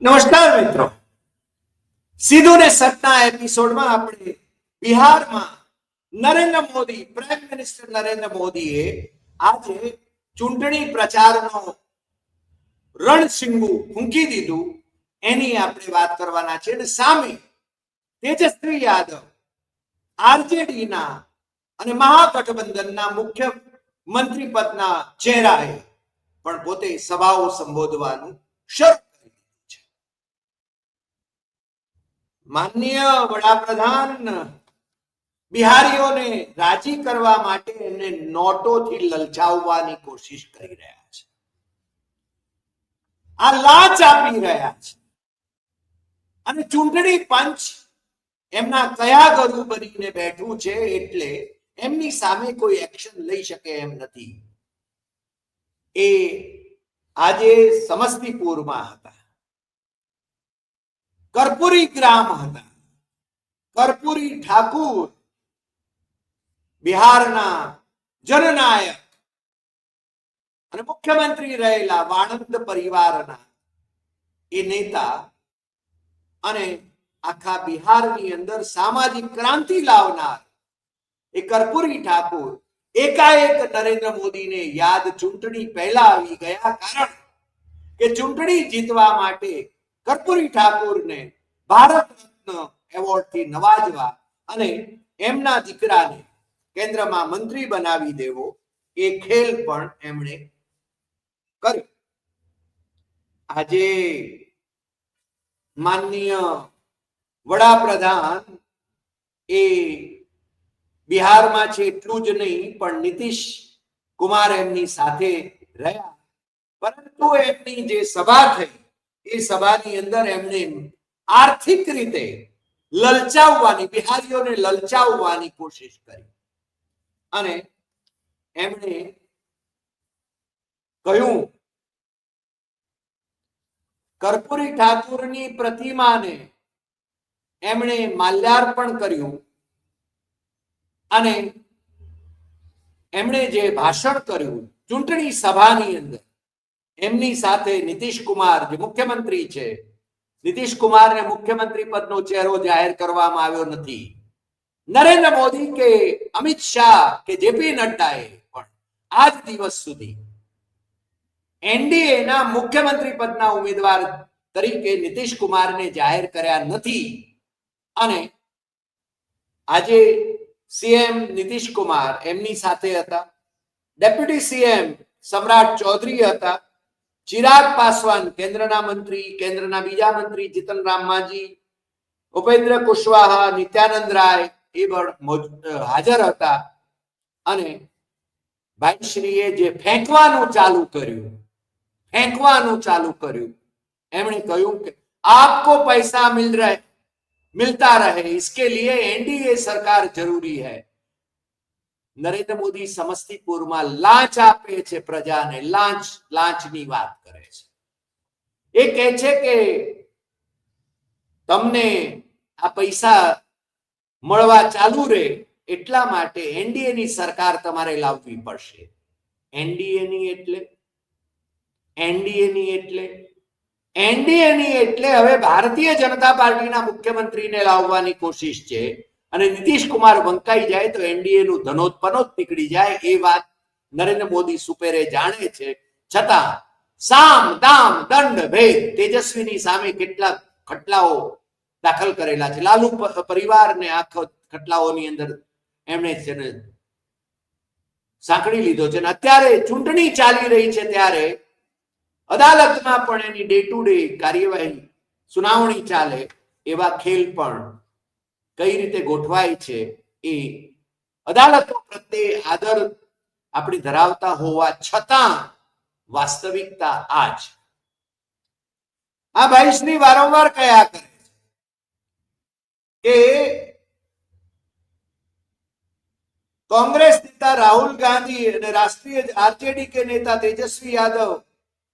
નમસ્કાર મિત્રો. સીધું ને સત્તા એપિસોડમાં આપણે બિહારમાં નરેન્દ્ર મોદી પ્રાઇમ મિનિસ્ટર નરેન્દ્ર મોદીએ આજે ચૂંટણી પ્રચારનો રણસિંગુ ફૂંકી દીધું. એની આપણે વાત કરવાના છે. અને સામે તેજસ્વી યાદવ, આરજેડીના અને મહાગઠબંધનના મુખ્ય મંત્રી પદના ચહેરાએ પણ પોતે સભાઓ સંબોધવાનું શરૂ કરી દીધું છે માનનીય વડાપ્રધાન બિહારીઓને રાજી કરવા માટે એમને નોટોથી લલચાવવાની કોશિશ કરી રહ્યા છે. આ લાચ આપી રહ્યા છે. અને ચૂંટણી પંચ એમના કયા ગરુ બનીને બેઠું છે એટલે એમની સામે કોઈ એક્શન લઈ શકે એમ નથી. એ આજે સમસ્તીપુરમાં હતા. કર્પૂરી ગ્રામ હતા. કર્પુરી ઠાકુર, બિહારના જનનાયક અને મુખ્યમંત્રી રહેલા વાણંદ પરિવારના એ નેતા અને આખા બિહારની અંદર સામાજિક ક્રાંતિ લાવનાર એ કર્પૂરી ઠાકુર એકાએક નરેન્દ્ર મોદીને યાદ ચૂંટણી પહેલા આવી ગયા કારણ કે ચૂંટણી જીતવા માટે કર્પૂરી ઠાકોરને ભારત રત્ન એવોર્ડથી નવાજવા અને એમના દીકરાને કેન્દ્રમાં મંત્રી બનાવી દેવો, એ ખેલ પણ એમણે કર્યો. આજે માનનીય વડાપ્રધાન એ બિહારમાં છે એટલું જ નહીં, પણ નીતિશ કુમાર એમની સાથે રહ્યા. પરંતુ એમની જે સભા થઈ એ સભાની અંદર એમણે આર્થિક રીતે લલચાવવાની, બિહારીઓને લલચાવવાની કોશિશ કરી. અને એમણે કહ્યું, કર્પૂરી ઠાકુરની પ્રતિમાને એમણે માલ્યાર્પણ કર્યું અને એમણે જે ભાષણ કર્યું ચૂંટણી સભાની અંદર એમની સાથે નીતિશ કુમાર, જે મુખ્યમંત્રી છે, નીતિશ કુમારને મુખ્યમંત્રી પદનો ચહેરો જાહેર કરવામાં આવ્યો નથી. નરેન્દ્ર મોદી કે અમિત શાહ કે જેપી નડ્ડાએ પણ આજ દિવસ સુધી એનડીએના મુખ્યમંત્રી પદના ઉમેદવાર તરીકે નીતિશ કુમારને જાહેર કર્યા નથી. અને આજે સીએમ નીતિશ કુમાર એમની સાથે હતા. ડેપ્યુટી સીએમ સમ્રાટ ચૌધરી હતા. ચિરાગ પાસવાન કેન્દ્રના મંત્રી કેન્દ્રના બીજા મંત્રી જીતન રામ માંઝી ઉપેન્દ્ર કુશવાહા નિત્યાનંદ રાય એ પણ મોજ- હાજર હતા અને ભાઈશ્રીએ જે ફેંકવાનું ચાલુ કર્યું ફેંકવાનું ચાલુ કર્યું એમણે કહ્યું કે આપકો પૈસા મિલ રહે मिलता रहे इसके लिए एनडीए सरकार जरूरी है નરેન્દ્ર મોદી સમસ્તીપુરમાં લાંચ આપે છે પ્રજાને, લાંચ, લાંચની વાત કરે છે. એ કહે છે કે તમને આ પૈસા મળવા ચાલુ રહે એટલા માટે એનડીએ ની સરકાર તમારે લાવવી પડશે. એનડીએ ની એટલે? એનડીએ ની એટલે? એનડીએ ની એટલે હવે ભારતીય જનતા પાર્ટીના મુખ્યમંત્રીને લાવવાની કોશિશ છે. અને નીતિશ કુમાર વંકાઈ જાય તો એનડીએ નું ધનોત્પનોત નીકળી જાય, એ વાત નરેન્દ્ર મોદી સુપેરે જાણે છે. છતાં સામ, દામ, દંડ, ભેદ તેજસ્વીની સામે કેટલા ખટલાઓ દાખલ કરેલા છે. લાલુ પરિવારને આખો ખટલાઓની અંદર એમણે છે ને સાંકળી લીધો છે. અને અત્યારે ચૂંટણી ચાલી રહી છે ત્યારે અદાલતમાં પણ એની ડે ટુ ડે કાર્યવાહી, સુનાવણી ચાલે એવા ખેલ પણ કઈ રીતે ગોઠવાય છે એ અદાલતો પ્રત્યે આદર આપણી ધરાવતા હોવા છતાં વાસ્તવિકતા આ છે આ ભાઈશ્રી વારંવાર કયા કરે કે કોંગ્રેસ નેતા રાહુલ ગાંધી અને રાષ્ટ્રીય આરજેડી કે નેતા તેજસ્વી યાદવ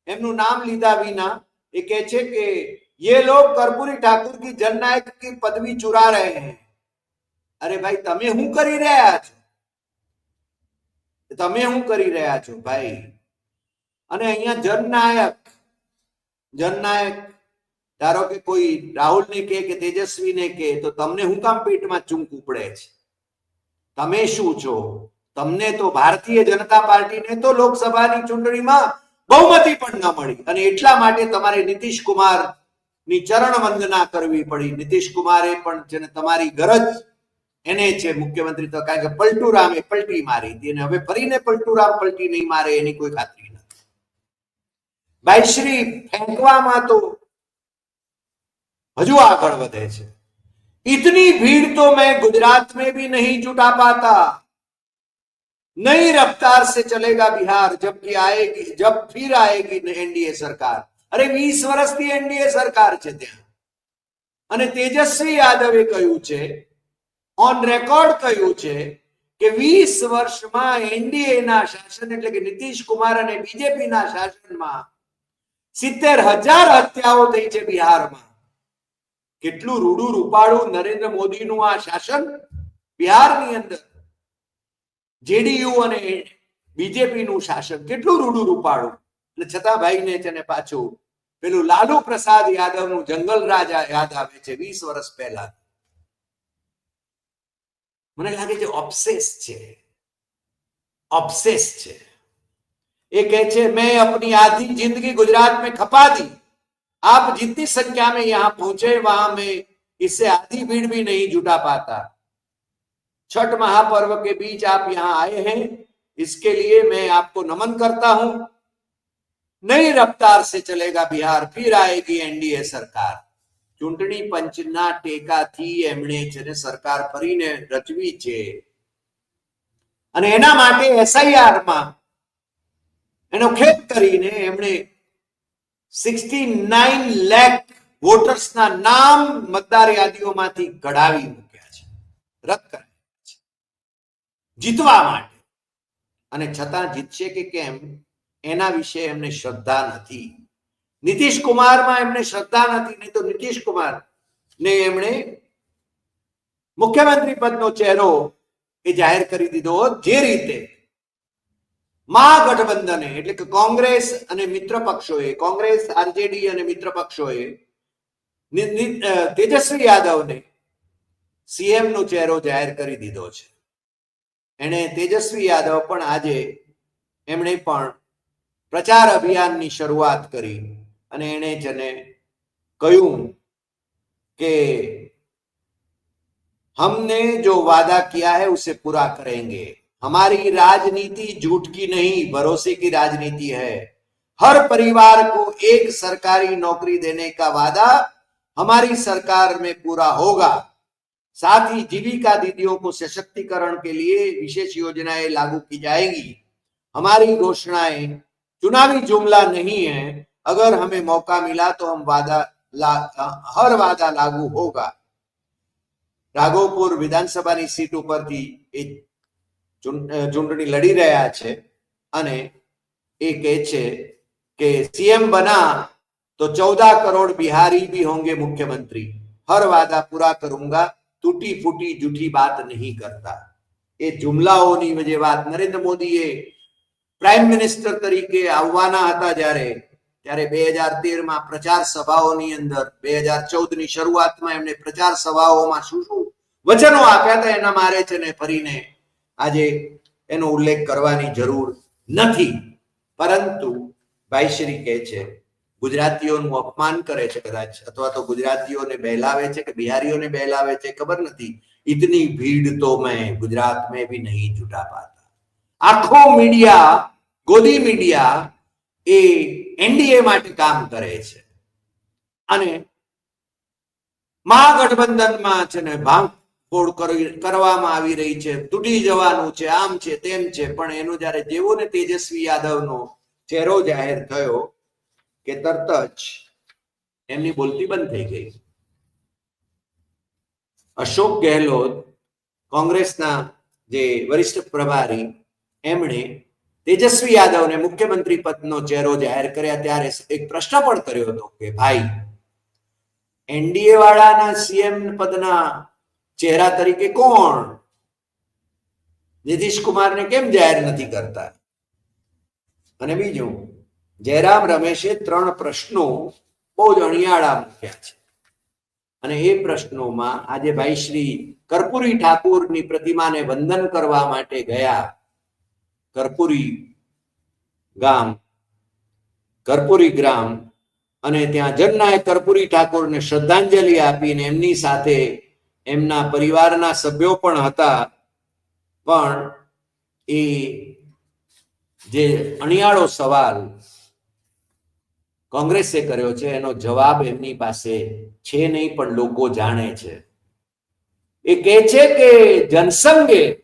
એમનું નામ લીધા વિના એ કહે છે કે ये लोग कर्पूरी ठाकुर की जननायक की पदवी चुरा रहे हैं અરે ભાઈ તમે શું કરી રહ્યા છો તમે શું કરી રહ્યા છો ભાઈ અને અહીંયા જનનાયક જનનાયક ધારો કે કોઈ રાહુલને કહે કે તેજસ્વીને કહે તો તમને હું કામ પેટમાં ચૂંક ઉપડે છે તમે શું છો તમને તો ભારતીય જનતા પાર્ટીને તો લોકસભાની ચૂંટણીમાં બહુમતી પણ ન મળી અને એટલા માટે તમારે નીતિશ કુમાર ની ચરણ વંદના કરવી પડી નીતિશ કુમારે પણ જેને તમારી ગરજ એને છે મુખ્યમંત્રી તો કારણ કે પલટુરામે પલટી મારી હતી અને હવે ફરીને પલટુરામ પલટી નહીં મારે એની કોઈ ખાતરી નથી બાઈશ્રી ફેંકવામાં તો હજુ આગળ વધે છે इतनी भीड़ तो मैं गुजरात में भी नहीं जुटा पाता नई रफ्तार से चलेगा बिहार जबकि आएगी जब फिर आएगी एनडीए सरकार અરે વીસ વર્ષથી એનડીએ સરકાર છે ત્યાં. અને તેજસ્વી યાદવે કહ્યું છે ઓન રેકોર્ડ કહ્યું છે કે વીસ વર્ષમાં એનડીએ ના શાસન એટલે કે નીતિશ કુમાર અને બીજેપી ના શાસનમાં સિત્તેર હજાર હત્યાઓ થઈ છે બિહારમાં. કેટલું રૂડું રૂપાળું નરેન્દ્ર મોદીનું આ શાસન બિહારની અંદર. જેડીયુ અને બીજેપી નું શાસન કેટલું રૂડું રૂપાળું. એટલે છતાં ભાઈને છે ને પાછું પેલું લાલુ પ્રસાદ યાદવ નું જંગલ રાજ યાદ આવે છે વીસ વર્ષ પહેલા મને લાગે છે ઓબ્સેસ છે ઓબ્સેસ છે એ કહે છે મેં अपनी आधी जिंदगी गुजरात में खपा दी आप जितनी संख्या में यहाँ पहुंचे वहां में इससे आधी भीड़ भी नहीं जुटा पाता छठ महापर्व के बीच आप यहाँ आए हैं इसके लिए मैं आपको नमन करता हूं नई रफ्तार से चलेगा बिहार फिर आएगी एनडीए सरकार ચૂંટણી પંચના ટેકાથી એમણે છે ને સરકાર ફરીને રચવી છે અને એના માટે એસઆઈઆર માં એનો ખેદ કરીને એમણે સિક્સટી નાઇન લેખ વોટર્સના નામ મતદાર યાદીઓમાંથી કઢાવી મૂક્યા છે રદ કરાયા છે જીતવા માટે અને છતાં જીતશે કે કેમ એના વિશે એમને શ્રદ્ધા નથી. નીતિશ કુમારમાં એમને શ્રદ્ધા નથી, નહીં તો નીતિશ કુમાર ને એમણે મુખ્યમંત્રી પદનો ચહેરો એ જાહેર કરી દીધો જે રીતે મહાગઠબંધને, એટલે કે કોંગ્રેસ અને મિત્ર પક્ષોએ, કોંગ્રેસ, આરજેડી અને મિત્ર પક્ષોએ તેજસ્વી યાદવને સીએમ નો ચહેરો જાહેર કરી દીધો છે. એણે તેજસ્વી યાદવ પણ આજે એમણે પણ પ્રચાર અભિયાનની શરૂઆત કરી અને એણે જેને કહ્યું કે हमने जो वादा किया है उसे पूरा करेंगे हमारी राजनीति झूठ की नहीं भरोसे की राजनीति है हर परिवार को एक सरकारी नौकरी देने का वादा हमारी सरकार में पूरा होगा साथ ही जीविका दीदियों को सशक्तिकरण के लिए विशेष योजनाएं लागू की जाएंगी हमारी घोषणाएं चुनावी जुमला नहीं है अगर हमें मौका मिला तो हम वादा ला, हर वादा लागू होगा રાઘવપુર વિધાનસભાની સીટ ઉપરથી એ ચૂં- અ, ચૂંટણી લડી રહ્યા છે અને એ કહે છે કે सीएम बना तो चौदह करोड़ बिहारी भी होंगे मुख्यमंत्री हर वादा पूरा करूंगा टूटी फूटी जूठी बात नहीं करता એ જુમલાઓની જે વાત નરેન્દ્ર મોદીએ પ્રાઇમ મિનિસ્ટર તરીકે આવવાના હતા જ્યારે, ત્યારે બે હજાર તેરમાં પ્રચાર સભાઓની અંદર, બે હજાર ચૌદની શરૂઆતમાં એમને પ્રચાર સભાઓમાં શું શું વચનો આપ્યા હતા એના મારે છે ને ફરીને આજે એનો ઉલ્લેખ કરવાની જરૂર નથી. પરંતુ ભાઈ શ્રી કહે છે, ગુજરાતીઓનું અપમાન કરે છે કદાચ, અથવા તો ગુજરાતીઓને બહેલાવે છે કે બિહારીઓને બહેલાવે છે, ખબર નથી. ઇતની ભીડ તો મેં ગુજરાત મેં ભી નહીં જુટા પાતા આખો મીડિયા ગોદી મીડિયા એ એનડીએ માટે કામ કરે છે. અને મહાગઠબંધનમાં છે ને ભાંગફોડ કરવામાં આવી રહી છે. તૂટી જવાનું છે, આમ છે, તેમ છે. પણ એનો જ્યારે જેવો ને તેજસ્વી યાદવનો ચહેરો જાહેર થયો કે તરત જ એમની બોલતી બંધ થઈ ગઈ. અશોક ગેહલોત કોંગ્રેસના જે વરિષ્ઠ પ્રભારી, એમણે તેજસ્વી યાદવને મુખ્યમંત્રી પદનો ચહેરો જાહેર કર્યા ત્યારે એક પ્રશ્ન પણ કર્યો હતો કે, ભાઈ એનડીએ વાળાના સીએમ પદના ચહેરા તરીકે કોણ? નીતિશ કુમારને કેમ જાહેર નથી કરતા? અને બીજું, જયરામ રમેશે ત્રણ પ્રશ્નો બહુ જ અણિયાળા મૂક્યા છે. અને એ પ્રશ્નોમાં આજે ભાઈ શ્રી કર્પૂરી ઠાકુરની પ્રતિમાને વંદન કરવા માટે ગયા કર્પૂરી ગામ કર્પૂરી ગ્રામ અને ત્યાં જનનાયક કર્પૂરી ઠાકોરને શ્રદ્ધાંજલિ આપીને એમની સાથે એમના પરિવારના સભ્યો પણ હતા. પણ એ જે અણિયાળો સવાલ કોંગ્રેસે કર્યો છે, એનો જવાબ એમની પાસે છે નહીં પણ લોકો જાણે છે. એ કહે છે કે જનસંઘે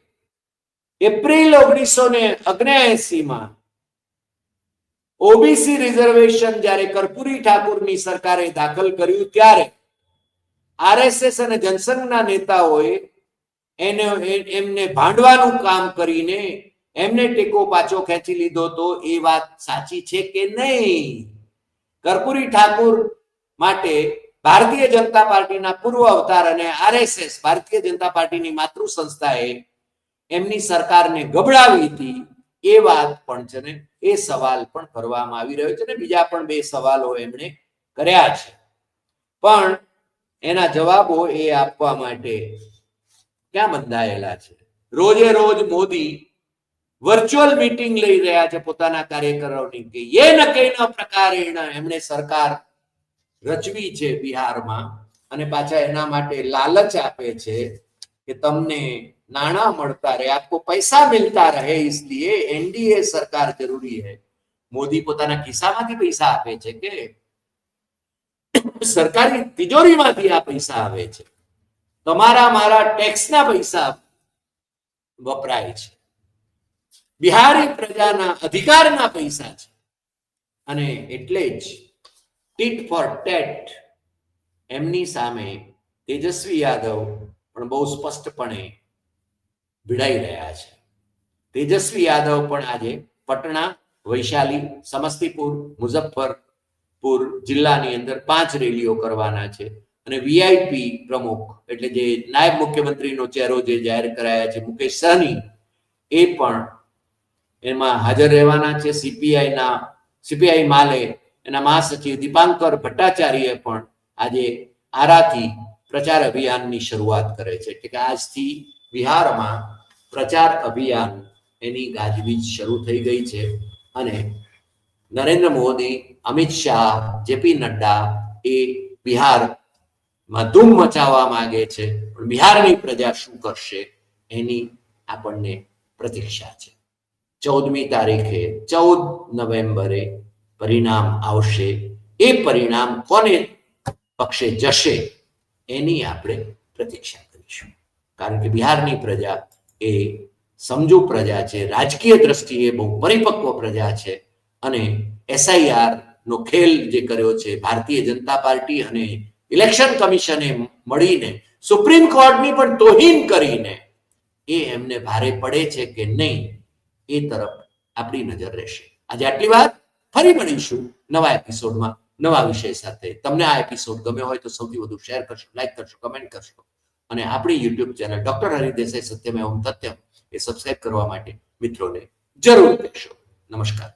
એપ્રિલ ઓગણીસો ને માં ઓબીસી રિઝર્વેશન જ્યારે કર્પુરી ઠાકુરની સરકારે દાખલ કર્યું ત્યારે આરએસએસ અને જનસંઘના નેતાઓએ એને એમને ભાંડવાનું કામ કરીને એમને ટેકો પાછો ખેંચી લીધો તો એ વાત સાચી છે કે નહીં? કર્પૂરી ઠાકુર માટે ભારતીય જનતા પાર્ટીના પૂર્વ અવતાર અને આરએસએસ, ભારતીય જનતા પાર્ટીની માતૃ સંસ્થાએ એમની સરકારને ગબડાવી હતી, એ વાત પણ છે ને, એ સવાલ પણ કરવામાં આવી રહ્યો છે ને, બીજા પણ બે સવાલો એમણે કર્યા છે. પણ એના જવાબો એ આપવા માટે ક્યાં બંધાયેલા છે? રોજે રોજ મોદી વર્ચ્યુઅલ મીટિંગ લઈ રહ્યા છે પોતાના કાર્યકરોની કે એ ન કઈ ન પ્રકારેણ એમણે સરકાર રચવી છે બિહારમાં અને પાછા એના માટે લાલચ આપે છે કે તમને નાણાં મળતા રહે આપકો પૈસા મિલતા રહે इसलिए एनडीए સરકાર જરૂરી है મોદી પોતાના ખિસ્સામાંથી પૈસા આપે છે કે સરકારી તિજોરીમાંથી આ પૈસા આવે છે તમારા મારા ટેક્સના પૈસા વપરાય છે બિહારી પ્રજાના અધિકારના પૈસા છે અને એટલે જ ટીટ ફોર ટેટ એમની સામે તેજસ્વી યાદવ પણ બહુ સ્પષ્ટપણે ભીડાઈ રહ્યા છે. તેજસ્વી યાદવ પણ આજે પટણા, વૈશાલી, સમસ્તીપુર, મુઝફ્ફરપુર જિલ્લાની અંદર પાંચ રેલીઓ કરવાના છે અને વીઆઈપી પ્રમુખ એટલે જે નાયબ મુખ્યમંત્રીનો ચહેરો જે જાહેર કરાયા છે, મુકેશ સહની, એ પણ એમાં હાજર રહેવાના છે. સીપીઆઈના, સીપીઆઈ માલે એના મહાસચિવ દીપાંકર ભટ્ટાચાર્ય પણ આજે આરાથી પ્રચાર અભિયાનની શરૂઆત કરે છે. એટલે કે આજથી બિહારમાં પ્રચાર અભિયાન એની ગાજવીજ શરૂ થઈ ગઈ છે અને નરેન્દ્ર મોદી, અમિત શાહ, જેપી નડ્ડા એ બિહારમાં ધૂમ મચાવવા માંગે છે. પણ બિહારની પ્રજા શું કરશે એની આપણને પ્રતીક્ષા છે. ચૌદમી તારીખે ચૌદ નવેમ્બરે પરિણામ આવશે. એ પરિણામ કોને પક્ષે જશે એની આપણે પ્રતીક્ષા કરીશું. કારણ કે બિહારની પ્રજા એ સમજુ પ્રજા છે, રાજકીય દ્રષ્ટિએ બહુ પરિપક્વ પ્રજા છે અને એસઆઈઆર નો ખેલ જે કર્યો છે, ભારતીય જનતા પાર્ટી અને ઇલેક્શન કમિશને મળીને, સુપ્રીમ કોર્ટની પણ તોહીન કરીને એ એમને ભારે પડે છે કે નહીં એ તરફ આપણી નજર રહેશે. આજે આટલી વાત. ફરી મળીશું નવા એપિસોડમાં નવા વિષય સાથે. તમને આ એપિસોડ ગમ્યો હોય તો સૌથી વધુ શેર કરશો લાઈક કરશો કમેન્ટ કરશો. અને આપણી યુટ્યુબ ચેનલ ડોક્ટર હરિદેસાઈ સત્યમ એવમ તથ્યમ એ સબસ્ક્રાઇબ કરવા માટે મિત્રોને જરૂર કહેશો. નમસ્કાર.